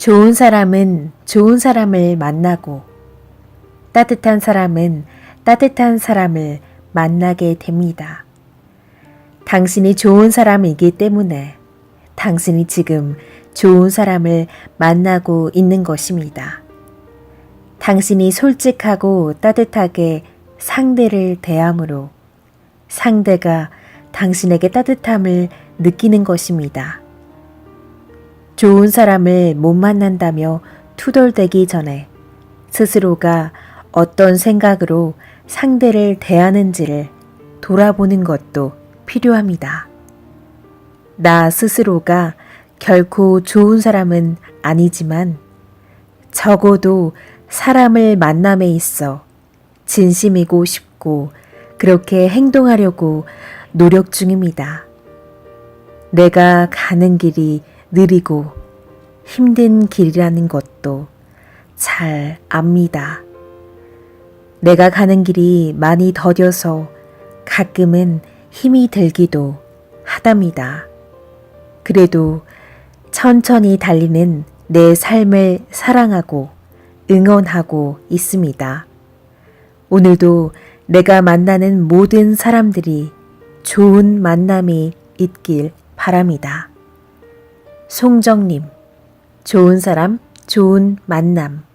좋은 사람은 좋은 사람을 만나고 따뜻한 사람은 따뜻한 사람을 만나게 됩니다. 당신이 좋은 사람이기 때문에 당신이 지금 좋은 사람을 만나고 있는 것입니다. 당신이 솔직하고 따뜻하게 상대를 대함으로 상대가 당신에게 따뜻함을 느끼는 것입니다. 좋은 사람을 못 만난다며 투덜대기 전에 스스로가 어떤 생각으로 상대를 대하는지를 돌아보는 것도 필요합니다. 나 스스로가 결코 좋은 사람은 아니지만 적어도 사람을 만남에 있어 진심이고 싶고 그렇게 행동하려고 노력 중입니다. 내가 가는 길이 느리고 힘든 길이라는 것도 잘 압니다. 내가 가는 길이 많이 더뎌서 가끔은 힘이 들기도 하답니다. 그래도 천천히 달리는 내 삶을 사랑하고 응원하고 있습니다. 오늘도 내가 만나는 모든 사람들이 좋은 만남이 있길 바랍니다. 송정님, 좋은 사람, 좋은 만남.